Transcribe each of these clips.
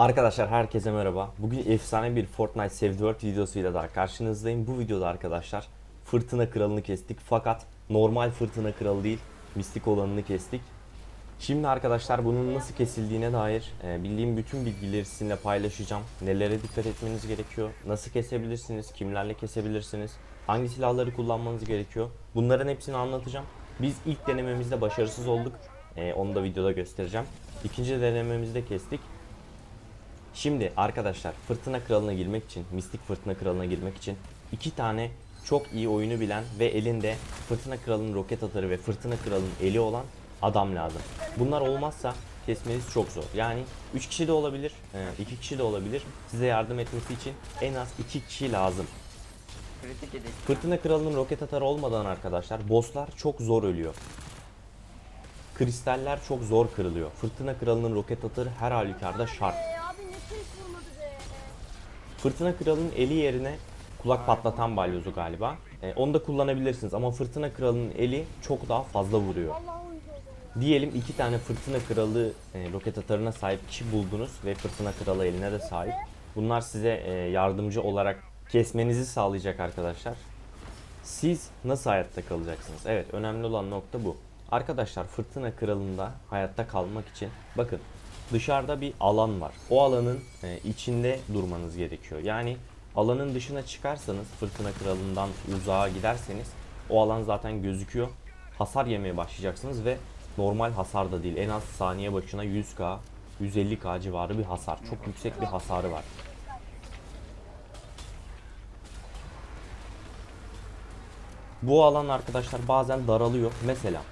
Arkadaşlar herkese merhaba. Bugün efsane bir Fortnite Save the World videosuyla daha karşınızdayım. Bu videoda arkadaşlar fırtına kralını kestik fakat normal fırtına kralı değil, mistik olanını kestik. Şimdi arkadaşlar bunun nasıl kesildiğine dair e, bildiğim bütün bilgileri sizinle paylaşacağım. Nelere dikkat etmeniz gerekiyor, nasıl kesebilirsiniz, kimlerle kesebilirsiniz, hangi silahları kullanmanız gerekiyor. Bunların hepsini anlatacağım. Biz ilk denememizde başarısız olduk. E, onu da videoda göstereceğim. İkinci denememizde kestik. Şimdi arkadaşlar Fırtına Kralı'na girmek için, Mistik Fırtına Kralı'na girmek için iki tane çok iyi oyunu bilen ve elinde Fırtına Kralı'nın roket atarı ve Fırtına Kralı'nın eli olan adam lazım. Bunlar olmazsa kesmeniz çok zor. Yani 3 kişi de olabilir, 2 kişi de olabilir. Size yardım etmesi için en az 2 kişi lazım. Fırtına Kralı'nın roket atarı olmadan arkadaşlar bosslar çok zor ölüyor. Kristaller çok zor kırılıyor. Fırtına Kralı'nın roket atarı her halükarda şart. Fırtına Kralı'nın eli yerine kulak patlatan balyozu galiba. E, onu da kullanabilirsiniz ama Fırtına Kralı'nın eli çok daha fazla vuruyor. Diyelim iki tane Fırtına Kralı e, roket atarına sahip kişi buldunuz ve Fırtına Kralı eline de sahip. Bunlar size e, yardımcı olarak kesmenizi sağlayacak arkadaşlar. Siz nasıl hayatta kalacaksınız? Evet önemli olan nokta bu. Arkadaşlar Fırtına Kralı'nda hayatta kalmak için bakın dışarıda bir alan var. O alanın e, içinde durmanız gerekiyor. Yani alanın dışına çıkarsanız Fırtına Kralı'ndan uzağa giderseniz o alan zaten gözüküyor. Hasar yemeye başlayacaksınız ve normal hasar da değil. En az saniye başına 100k, 150k civarı bir hasar. Çok yüksek bir hasarı var. Bu alan arkadaşlar bazen daralıyor. Mesela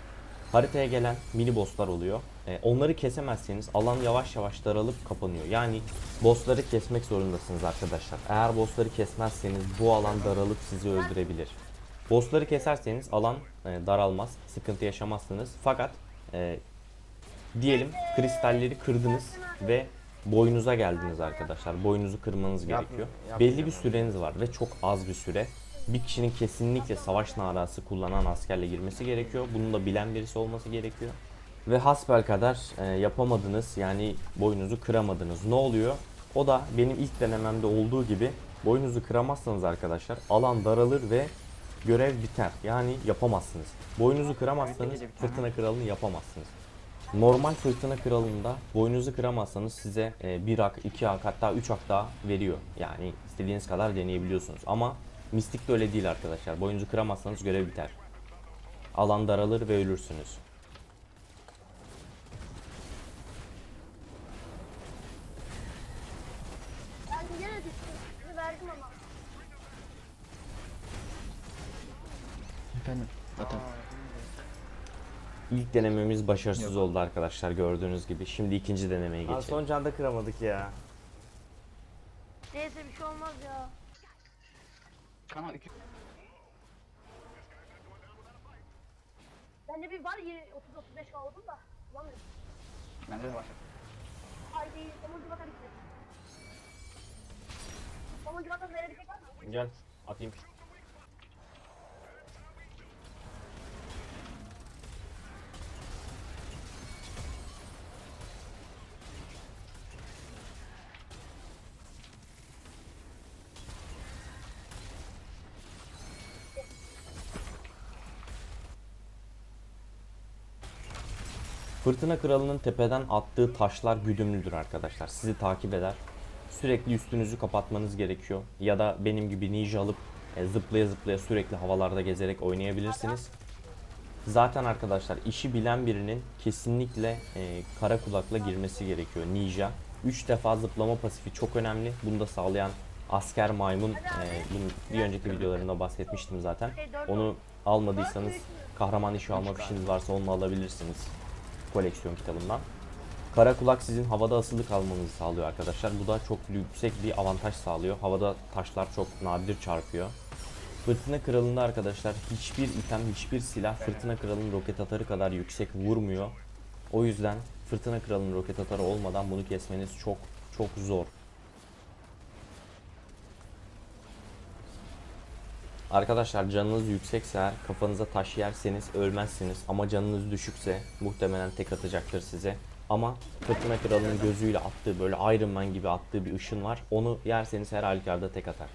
haritaya gelen mini bosslar oluyor. E, onları kesemezseniz alan yavaş yavaş daralıp kapanıyor. Yani bossları kesmek zorundasınız arkadaşlar. Eğer bossları kesmezseniz bu alan daralıp sizi öldürebilir. Bossları keserseniz alan e, daralmaz, sıkıntı yaşamazsınız. Fakat e, diyelim kristalleri kırdınız ve boyunuza geldiniz arkadaşlar. Boyunuzu kırmanız gerekiyor. Belli bir süreniz var ve çok az bir süre. Bir kişinin kesinlikle savaş narası kullanan askerle girmesi gerekiyor. Bunu da bilen birisi olması gerekiyor. Ve hasbel kadar e, yapamadınız yani boyunuzu kıramadınız. Ne oluyor? O da benim ilk denememde olduğu gibi boyunuzu kıramazsanız arkadaşlar alan daralır ve görev biter. Yani yapamazsınız. Boyunuzu kıramazsanız fırtına kralını yapamazsınız. Normal fırtına kralında boyunuzu kıramazsanız size e, bir ak, iki ak hatta üç ak daha veriyor. Yani istediğiniz kadar deneyebiliyorsunuz. Ama mistik de öyle değil arkadaşlar. Boyunuzu kıramazsanız görev biter. Alan daralır ve ölürsünüz. Ben yine düştüm. Sizi verdim ama. Efendim. Zaten. İlk denememiz başarısız oldu arkadaşlar gördüğünüz gibi. Şimdi ikinci denemeye Aa, geçelim. son canda kıramadık ya. Neyse bir şey olmaz ya. Kanal 2. Bende bir var 30-35 kaldım da. Bulamıyorum. Bende de var. Ay değil. Sonuncu vata bitti. Sonuncu vata verebilecek var mı? Gel atayım. Fırtına Kralı'nın tepeden attığı taşlar güdümlüdür arkadaşlar. Sizi takip eder. Sürekli üstünüzü kapatmanız gerekiyor. Ya da benim gibi ninja alıp e, zıplaya zıplaya sürekli havalarda gezerek oynayabilirsiniz. Zaten arkadaşlar işi bilen birinin kesinlikle e, kara kulakla girmesi gerekiyor ninja. 3 defa zıplama pasifi çok önemli. Bunu da sağlayan asker maymun e, bir önceki videolarımda bahsetmiştim zaten. Onu almadıysanız kahraman işi alma fişiniz varsa onu alabilirsiniz koleksiyon kitabından. Kara kulak sizin havada asılı kalmanızı sağlıyor arkadaşlar. Bu da çok yüksek bir avantaj sağlıyor. Havada taşlar çok nadir çarpıyor. Fırtına Kralı'nda arkadaşlar hiçbir item, hiçbir silah Fırtına Kralı'nın roket atarı kadar yüksek vurmuyor. O yüzden Fırtına Kralı'nın roket atarı olmadan bunu kesmeniz çok çok zor. Arkadaşlar canınız yüksekse kafanıza taş yerseniz ölmezsiniz ama canınız düşükse muhtemelen tek atacaktır size. Ama Fırtına Kralı'nın gözüyle attığı böyle Iron Man gibi attığı bir ışın var. Onu yerseniz her halükarda tek atar.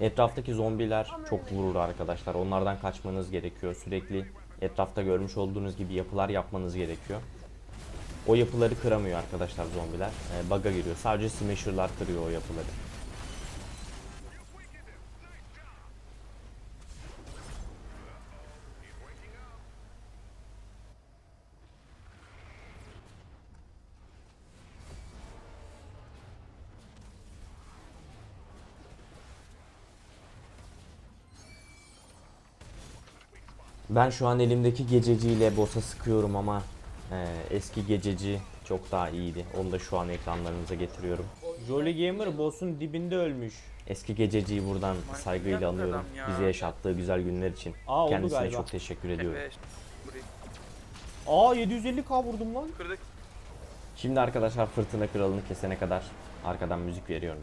Etraftaki zombiler çok vurur arkadaşlar. Onlardan kaçmanız gerekiyor. Sürekli etrafta görmüş olduğunuz gibi yapılar yapmanız gerekiyor. O yapıları kıramıyor arkadaşlar zombiler. E, bug'a giriyor. Sadece smasher'lar kırıyor o yapıları. Ben şu an elimdeki gececiyle boss'a sıkıyorum ama e, eski gececi çok daha iyiydi. Onu da şu an ekranlarınıza getiriyorum. Jolly Gamer boss'un dibinde ölmüş. Eski gececiyi buradan saygıyla adam ya. Bize yaşattığı güzel günler için. Aa, Kendisine çok teşekkür ediyorum. Burayı Aa 750k vurdum lan. kırdık. Şimdi arkadaşlar fırtına kralını kesene kadar arkadan müzik veriyorum.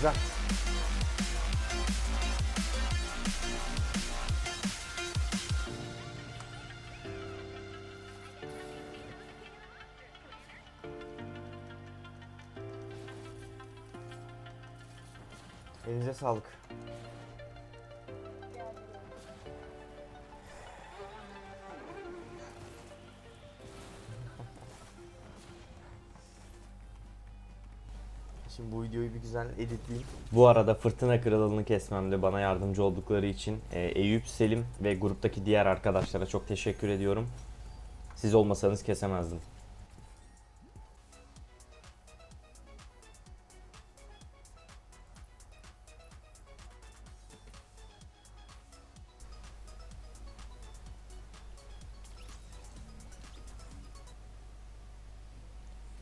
Güzel. Elinize sağlık. Şimdi bu videoyu bir güzel editleyeyim. Bu arada Fırtına Kralı'nı kesmemde bana yardımcı oldukları için e, Eyüp, Selim ve gruptaki diğer arkadaşlara çok teşekkür ediyorum. Siz olmasanız kesemezdim.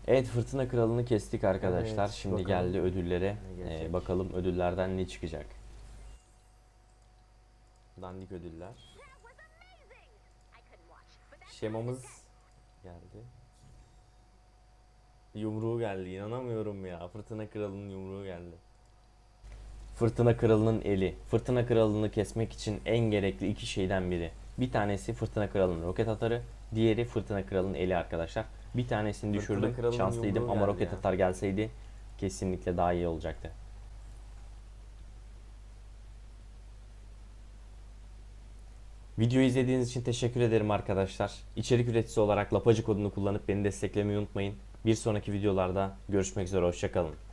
Evet Fırtına Kralı'nı kestik arkadaşlar. Evet, Şimdi bakalım. geldi ödüllere. Ee, bakalım ödüllerden ne çıkacak. Dandik ödüller. Şemamız geldi. Yumruğu geldi. İnanamıyorum ya. Fırtına Kralı'nın yumruğu geldi. Fırtına Kralı'nın eli. Fırtına Kralı'nı kesmek için en gerekli iki şeyden biri. Bir tanesi Fırtına Kralı'nın roket atarı, diğeri Fırtına Kralı'nın eli arkadaşlar. Bir tanesini Fırtına düşürdüm. Şanslıydım yumruğu ama geldi roket ya. atar gelseydi kesinlikle daha iyi olacaktı. Videoyu izlediğiniz için teşekkür ederim arkadaşlar. İçerik üreticisi olarak lapacı kodunu kullanıp beni desteklemeyi unutmayın. Bir sonraki videolarda görüşmek üzere. Hoşçakalın.